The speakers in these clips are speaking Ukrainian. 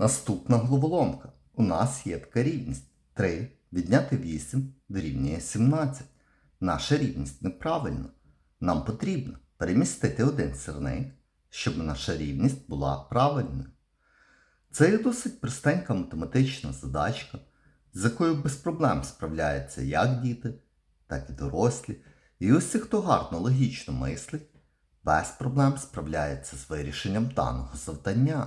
Наступна головоломка. У нас є така рівність. 3 відняти 8 дорівнює 17. Наша рівність неправильна. Нам потрібно перемістити один сірник, щоб наша рівність була правильною. Це є досить простенька математична задачка, з якою без проблем справляються як діти, так і дорослі. І усі, хто гарно логічно мислить, без проблем справляється з вирішенням даного завдання.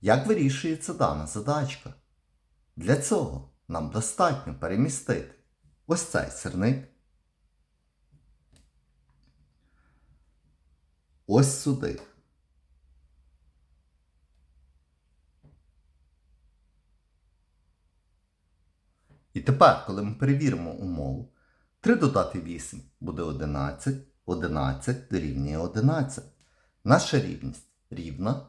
Як вирішується дана задачка? Для цього нам достатньо перемістити ось цей сирник ось сюди. І тепер, коли ми перевіримо умову, 3 додати 8 буде 11, 11 дорівнює 11. Наша рівність рівна,